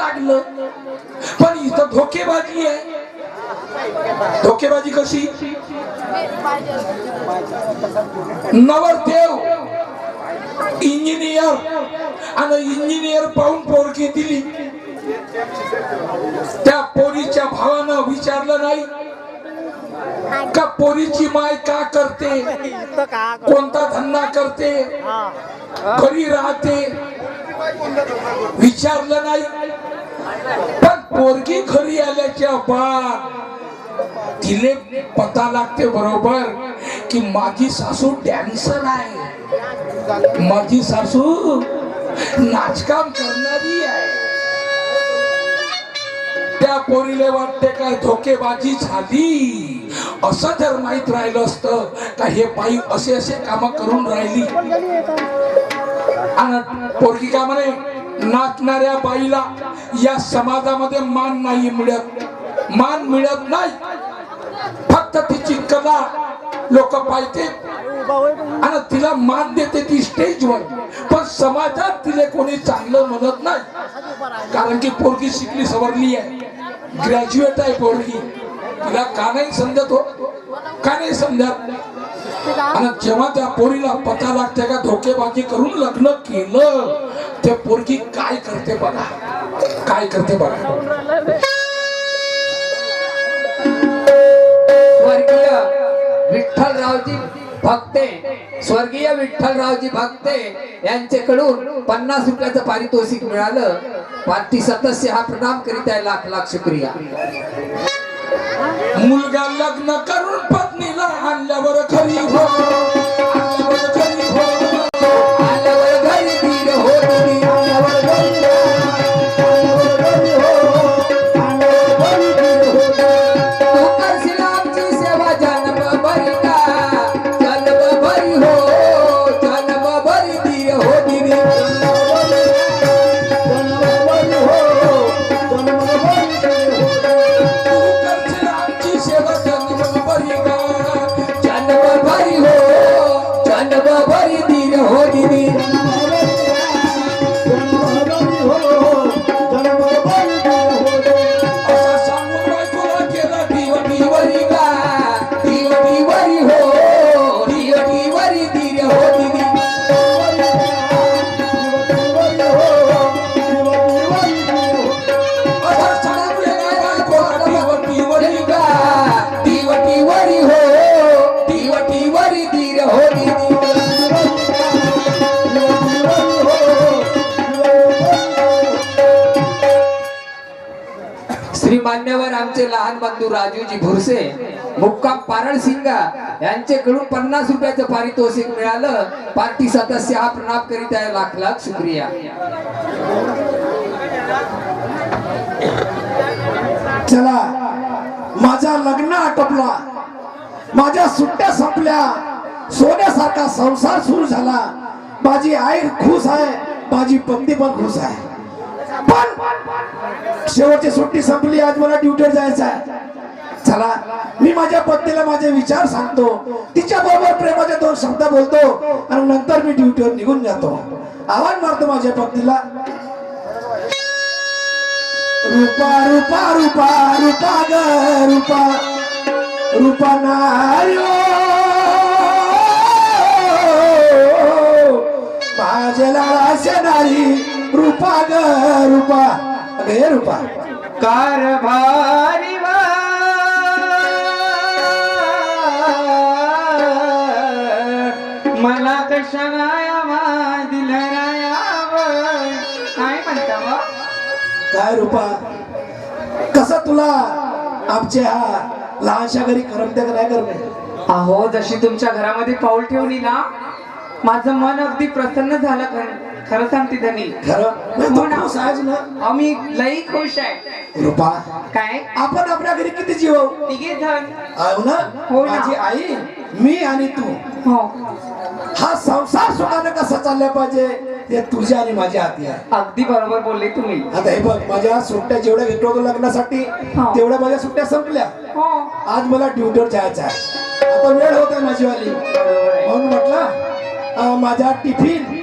लागलं. पण इथं धोकेबाजी आहे. धोकेबाजी कशी? नवरदेव इंजिनियर. आणि इंजिनियर पाहून पोरकी दिली. त्या पोरीच्या भावानं विचारलं नाही का पोरीची माय का करते? कोणता धंदा करते? घरी राहते. विचारलं नाही. पण पोरगी घरी आल्याच्या बाद तिले पता लागते बरोबर की माझी सासू डॅन्सर आहे. माझी सासू नाचकाम करणारी आहे. त्या पोरीले वाटते काय धोकेबाजी झाली? असं जर माहीत राहिलं असतं का हे बाई असे असे काम करून राहिली? आणि पोरगी का म्हणे नाचणाऱ्या बाईला या समाजामध्ये मान नाही मिळत. मान मिळत नाही. फक्त तिची कला लोक पाहते. आणि तिला मान देते ती स्टेजवर पण समाजात तिला कोणी चांगलं म्हणत नाही. कारण की पोरगी शिकली सवरली आहे. ग्रॅज्युएट आहे पोरगी. तिला का नाही समजत हो? का नाही समजत? आणि जेव्हा त्या पोरीला पता लागते का धोकेबाजी करून लग्न केलं ते पोरगी काय करते बघा. काय करते बघा. स्वर्गीय विठ्ठलरावजी भक्ते स्वर्गीय विठ्ठलरावजी भक्ते यांच्याकडून पन्नास रुपयाचं पारितोषिक मिळालं. पार्टी सदस्य हा प्रणाम करीत आहे लाख लाख शुक्रिया. मुलगा लग्न करून पत्नीला आणल्यावर खरी हो मान्यवर आमचे लहान बंधू राजूजी भुरसे मुक्काम पारळ सिंगा यांच्याकडून पन्नास रुपयाचं पारितोषिक मिळालं. पार्टी सदस्य हा प्रणाम करीत आहे. लाख लाख शुक्रिया. चला माझा लग्न आटोपला. माझ्या सुट्ट्या संपल्या. सोन्यासारखा संसार सुरू झाला. माझी आई खुश आहे. माझी पत्नी पण खुश आहे. पण शेवटची सुट्टी संपली आज मला ड्युटीवर जायचं आहे. चला मी माझ्या पत्नीला माझे विचार सांगतो. तिच्या बरोबर प्रेमाचे दोन शब्द बोलतो आणि नंतर मी ड्युटीवर निघून जातो. आवाज मारतो माझ्या पत्नीला. रूपा रूपा रूपा रूपा ग रूपा. रूपा नार्यो हो. माझ्या लाळाच्या नारी. रूपा ग रूपा. हे रूपा कारभारी मला कशाला दिलरायाव काय म्हणता मग काय रूपा? कसं तुला? आमच्या लहानशा घरी करमते का नाही करमे अहो जशी तुमच्या घरामध्ये पाऊल ठेवली ना माझं मन अगदी प्रसन्न झालं खरं. खरं सांगते धनी. खरं? हो ना. खुश आहेस ना? आम्ही लई खुश आहे. रूपा काय? आपण आपल्या घरी किती जीव तिघे धन आहो ना? हो ना. माझी आई मी आणि तू. हो. हा संसार सुखाने कसा चालला पाहिजे ते तुझ्या आणि माझ्या हाती आहे. अगदी बरोबर बोलले तुम्ही. आता हे बघ माझ्या सुट्ट्या जेवढ्या घेतलो होतो लग्नासाठी हा. तेवढ्या माझ्या सुट्ट्या संपल्या. हो. आज मला ड्युटीवर जायचं आहे. आता वेळ होत आहे माझीवाली. बरोबर आहे. म्हणून म्हटलं अं, माझा टिफिन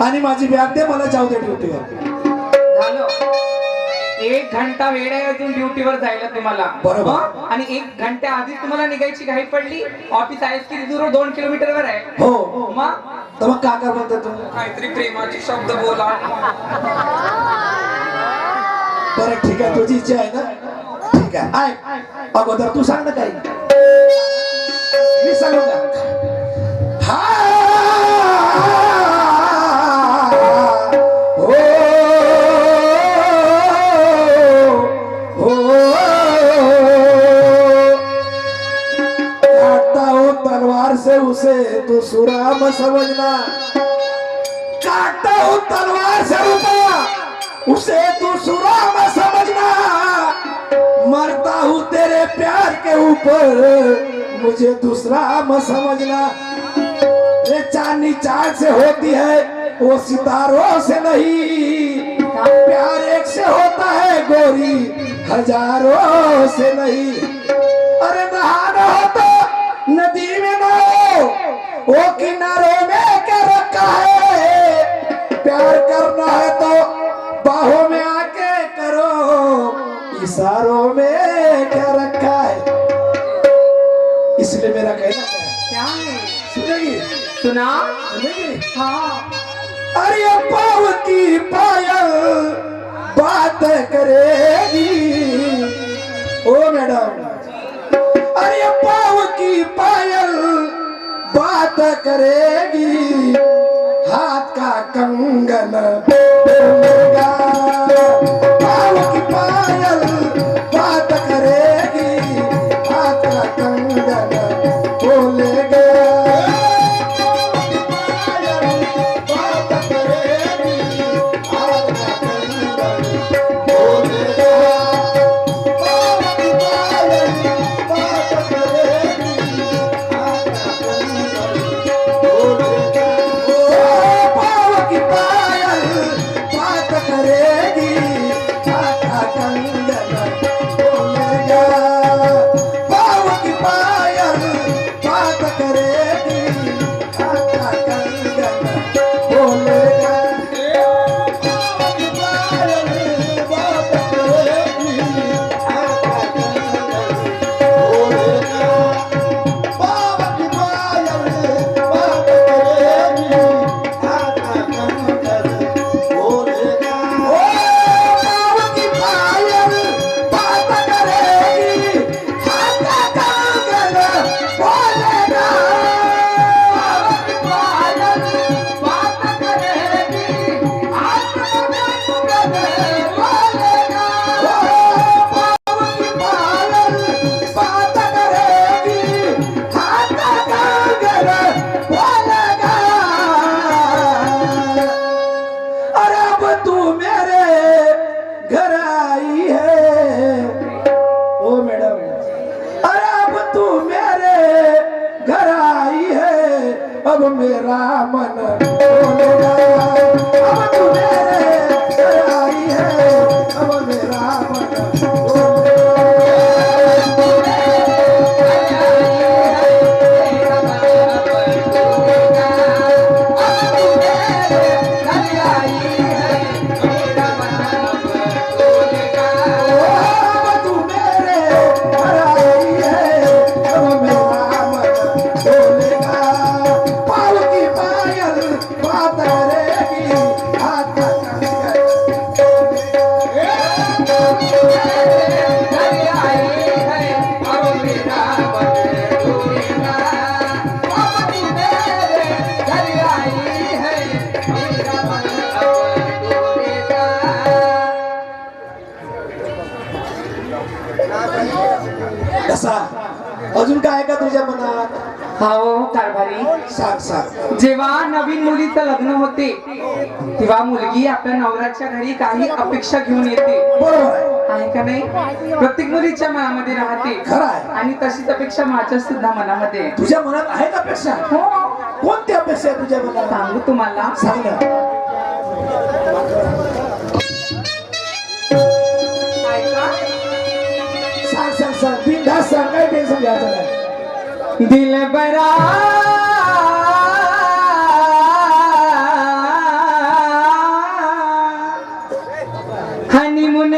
आणि माझी बॅग दे मला जाऊ दे ड्युटीवर झालं. एक घंटा वेळ आहे अजून ड्युटीवर जायला तुम्हाला. बरोबर. हं? आणि एक घंट्या आधी तुम्हाला निघायची घाई पडली. ऑफिस आहेस किती दूर दोन किलोमीटरवर आहे. हो. मग? तर मग काका म्हणतो तू? काहीतरी प्रेमाचे शब्द बोला. बरं ठीक आहे. तुझी इच्छा आहे ना? ठीक आहे. ऐक. अगोदर तू सांग ना काही. मी सांगू का तो सुराम समझना। काटता हूँ तलवार से रुका उसे तू सुराम समझना। मरता हूँ तेरे प्यार के ऊपर। मुझे दूसरा मत समझना। ये चांदनी चाँद से होती है, वो सितारों से नहीं। प्यार एक से होता है, गोरी हज़ारों से नहीं। सुना? हाँ अरे पाव की पायल बात करेगी। Oh madam. अरे पाव की पायल बात करेगी। हाथ का कंगन। मेरा मन कसा? अजून काय का तुझ्या मनात? हो कारभारी सांग सांग. जेव्हा नवीन मुलीचं लग्न होते तेव्हा मुलगी आपल्या नवऱ्याच्या घरी काही अपेक्षा घेऊन येते. बरोबर आहे. आहे का नाही? प्रत्येक मुलीच्या मनामध्ये राहते. खरं आहे. आणि तशीच अपेक्षा माझ्या सुद्धा मनामध्ये आहे. तुझ्या मनात आहे का अपेक्षा? हो. कोणती अपेक्षा आहे तुझ्या मनात? सांगू तुम्हाला. सांग ना. सांग काय टेन्शन घ्यायचं नाही दिल बरा हनीमून